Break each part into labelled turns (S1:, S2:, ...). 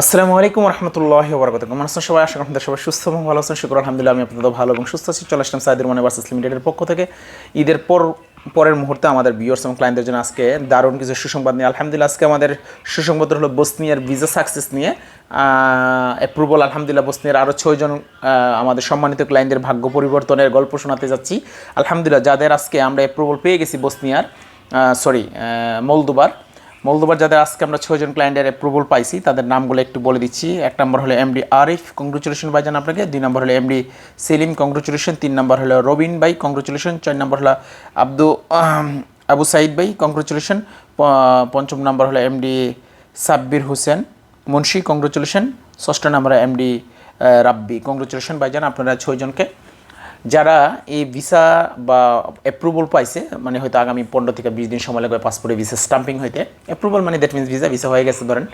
S1: আসসালামু আলাইকুম রহমতুল্লাহ বরকত আছেন সবাই? আশা আপনাদের সবাই সুস্থ এবং ভালো আছেন। শুক্র, আলহামদুলিল্লাহ, আমি আপনাদের ভালো এবং সুস্থ আছি। চলে আসলাম সাইদুর মানে ভার্সেস লিমিটেডের পক্ষ থেকে। ঈদের পর, পরের মুহূর্তে আমাদের বিয়ার্স এবং ক্লায়েন্টদের জন্য আজকে দারুণ কিছু সুসংবাদ নিয়ে, আলহামদুলিল্লাহ, আজকে আমাদের সুসংবাদ হলো বসনিয়ার ভিসা সাকসেস নিয়ে। অ্যাপ্রুভাল আলহামদুলিল্লাহ, বসনিয়ার আরও ছয়জন আমাদের সম্মানিত ক্লায়েন্টদের ভাগ্য পরিবর্তনের গল্প শোনাতে যাচ্ছি। আলহামদুলিল্লাহ, যাদের আজকে আমরা অ্যাপ্রুভাল পেয়ে গেছি বসনিয়ার সরি মলদুবার মলদোবার যাদের আজকে আমরা ছয়জন ক্লায়েন্টের অ্যাপ্রুভাল পাইছি, তাদের নামগুলো একটু বলে দিচ্ছি। এক নম্বর হলো এমডি আরিফ কংগ্রেচুলেশন ভাইজান আপনাকে। দুই নম্বর হলো এমডি সেলিম কংগ্রেচুলেশন তিন নম্বর হলো রবিন ভাই কংগ্রেচুলেশন চার নম্বর হলো আব্দু আবু সাইদ ভাই কংগ্রেচুলেশন পঞ্চম নম্বর হলো এমডি সাব্বির হোসেন, মুন্সি কংগ্রেচুলেশন ষষ্ঠ নম্বর এমডি রাব্বি। কংগ্রেচুলেশন ভাইজান, আপনারা ছয়জনকে যারা এই ভিসা বা অ্যাপ্রুভাল পাইছে মানে হয়তো আগামী পনেরো থেকে বিশ দিন সময় লাগবে পাসপোর্টে ভিসা স্টাম্পিং হইতে। অ্যাপ্রুভাল মানে দ্যাট মিনস ভিসা ভিসা হয়ে গেছে ধরেন।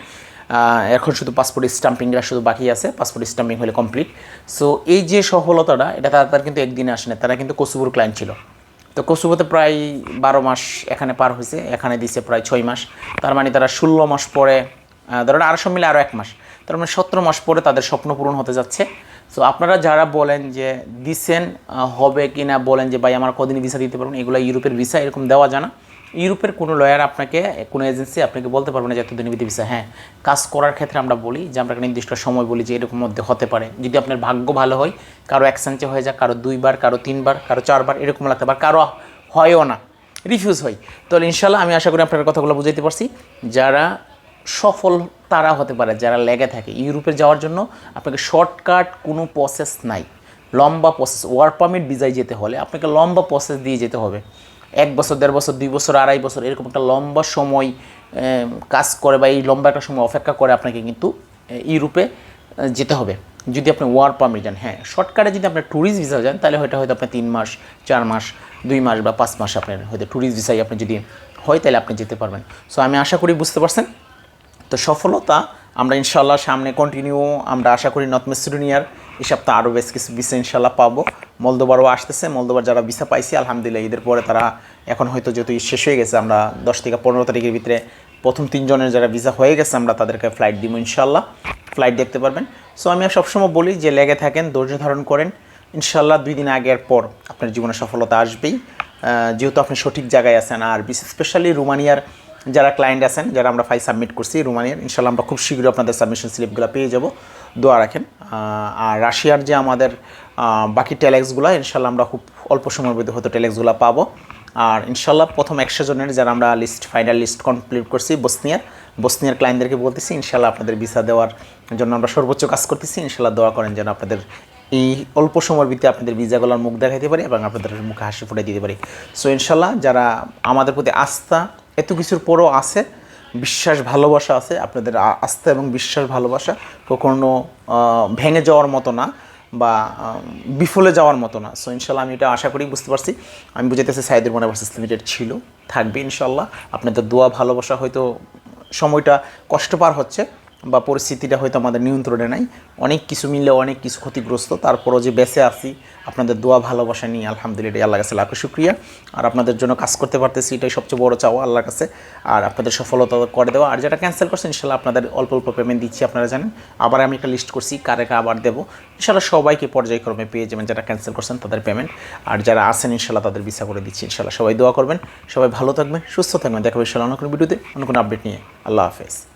S1: এখন শুধু পাসপোর্ট স্টাম্পিংটা শুধু বাকি আছে পাসপোর্ট স্টাম্পিং হলে কমপ্লিট সো এই যে সফলতাটা, এটা তারা কিন্তু একদিনে আসে না তারা কিন্তু কসুবুর ক্লায়েন্ট ছিল। তো কসুবোতে প্রায় বারো মাস এখানে পার হয়েছে, এখানে দিছে প্রায় ছয় মাস। তার মানে তারা ষোলো মাস পরে ধরেন আরও সব মিলে আরও এক মাস। তার মানে সতেরো মাস পরে তাদের স্বপ্ন পূরণ হতে যাচ্ছে। সো আপনারা যারা বলেন যে দিচ্ছেন হবে কি না বলেন যে, ভাই, আমার কদিন ভিসা দিতে পারবেন এগুলো ইউরোপের ভিসা এরকম দেওয়া যায় না। ইউরোপের কোনো লয়ার আপনাকে, কোনো এজেন্সি আপনাকে বলতে পারবে না যে এতদিন বিধি ভিসা হ্যাঁ কাজ করার ক্ষেত্রে আমরা বলি যে, আমরা একটা নির্দিষ্ট সময় বলি যে, এরকম মধ্যে হতে পারে। যদি আপনার ভাগ্য ভালো হয়, কারও একসেঞ্চে হয়ে যাক, কারও দুইবার, কারও তিনবার, কারও চারবার, এরকম লাগতে পারে, কারও হয়ও না রিফিউজ হয়। তাহলে ইনশাল্লাহ আমি আশা করি আপনার কথাগুলো বুঝাইতে পারছি। যারা সফল তারা হতে পারে যারা লেগে থাকে ইউরোপে যাওয়ার জন্য। আপনাকে শর্টকাট কোনো প্রসেস নাই। লম্বা প্রসেস ওয়ার্ক পারমিট ভিসায় যেতে হলে আপনাকে লম্বা প্রসেস দিয়ে যেতে হবে। এক বছর, দেড় বছর, দুই বছর, আড়াই বছর এরকম একটা লম্বা সময় কাজ করে বা এই লম্বা একটা সময় অপেক্ষা করে আপনাকে কিন্তু ইউরোপে যেতে হবে। যদি আপনি ওয়ার্ক পারমিট যান হ্যাঁ শর্টকাটে যদি আপনার ট্যুরিস্ট ভিসা যান তাহলে হয়তো হয়তো আপনার তিন মাস, চার মাস, দুই মাস বা পাঁচ মাস আপনার হয়তো ট্যুরিস্ট ভিসায় আপনি যদি হয়, তাহলে আপনি যেতে পারবেন। সো আমি আশা করি বুঝতে পারছেন। তো সফলতা আমরা ইনশাল্লাহ সামনে কন্টিনিউ আমরা আশা করি নর্থ মেসিডোনিয়ার এই সপ্তাহে আরও বেশ কিছু ভিসা ইনশাল্লাহ পাবো। মলদোবারও আসতেছে, মলদোবার যারা ভিসা পাইছি, আলহামদুলিল্লাহ ঈদের পরে তারা এখন হয়তো যেহেতু শেষ হয়ে গেছে, আমরা দশ থেকে পনেরো তারিখের ভিতরে প্রথম তিনজনের যারা ভিসা হয়ে গেছে, আমরা তাদেরকে ফ্লাইট দিব ইনশাল্লাহ ফ্লাইট দেখতে পারবেন। সো আমি সবসময় বলি যে লেগে থাকেন, ধৈর্য ধারণ করেন। ইনশাল্লাহ দুই দিন আগের পর আপনার জীবনে সফলতা আসবেই। যেহেতু আপনি সঠিক জায়গায় আছেন, আর বিশেষ স্পেশালি রুমানিয়ার যারা ক্লায়েন্ট আছেন, যারা আমরা ফাইল সাবমিট করছি রুমানিয়ার ইনশাল্লাহ আমরা খুব শীঘ্রই আপনাদের সাবমিশন স্লিপগুলো পেয়ে যাব। দোয়া রাখেন। আর রাশিয়ার যে আমাদের বাকি টেলেক্সগুলো ইনশাল্লাহ আমরা খুব অল্প সময়ের মধ্যে হয়তো টেলেক্সগুলো পাবো। আর ইনশাল্লাহ প্রথম একশো জনের যারা আমরা লিস্ট ফাইনাল লিস্ট কমপ্লিট করছি, বসনিয়ার বসনিয়ার ক্লায়েন্টদেরকে বলতেছি ইনশাল্লাহ আপনাদের ভিসা দেওয়ার জন্য আমরা সর্বোচ্চ কাজ করতেছি। ইনশাল্লাহ দোয়া করেন যেন আপনাদের এই অল্প সময়ের ভিতরে আপনাদের ভিসাগুলোর মুখ দেখাইতে পারি এবং আপনাদের মুখে হাসি ফুটে দিতে পারি। সো ইনশাল্লাহ যারা আমাদের প্রতি আস্থা এত কিছুর পরও আছে, বিশ্বাস, ভালোবাসা আছে, আপনাদের আস্থা এবং বিশ্বাস, ভালোবাসা কখনো ভেঙে যাওয়ার মতো না বা বিফলে যাওয়ার মতো না। সো ইনশাল্লাহ আমি এটা আশা করি, বুঝতে পারছি। আমি বুঝাইতেছি সাইদুর মনে ভার্সেস লিমিটেড ছিল, থাকবে ইনশাল্লাহ আপনাদের দোয়া, ভালোবাসা হয়তো সময়টা কষ্ট পার হচ্ছে বা পরিস্থিতিটা হয়তো আমাদের নিয়ন্ত্রণে নাই। অনেক কিছু মিললে অনেক কিছু ক্ষতিগ্রস্ত। তারপরও যে বেঁচে আছি, আপনাদের দোয়া, ভালোবাসা নিয়ে আলহামদুলিল্লাহ আল্লাহ কাছে লাখো শুক্রিয়া। আর আপনাদের জন্য কাজ করতে পারতেছি, এটাই সবচেয়ে বড় চাওয়া আল্লাহর কাছে। আর আপনাদের সফলতা করে দেওয়া। আর যেটা ক্যান্সেল করছেন ইনশাল্লাহ আপনাদের অল্প অল্প পেমেন্ট দিচ্ছি, আপনারা জানেন। আবার আমি একটা লিস্ট করছি, কারে আবার দেবো। ইনশাল্লাহ সবাইকে পর্যায়ক্রমে পেয়ে যাবেন যারা ক্যান্সেল করছেন তাদের পেমেন্ট আর যারা আসেন ইনশাল্লাহ তাদের ভিসা করে দিচ্ছি ইনশাল্লাহ সবাই দোয়া করবেন। সবাই ভালো থাকবেন, সুস্থ থাকবেন। দেখাবে ইনশাল্লাহ অন্য কোনো ভিডিওতে অন্য কোনো আপডেট নিয়ে। আল্লাহ হাফেজ।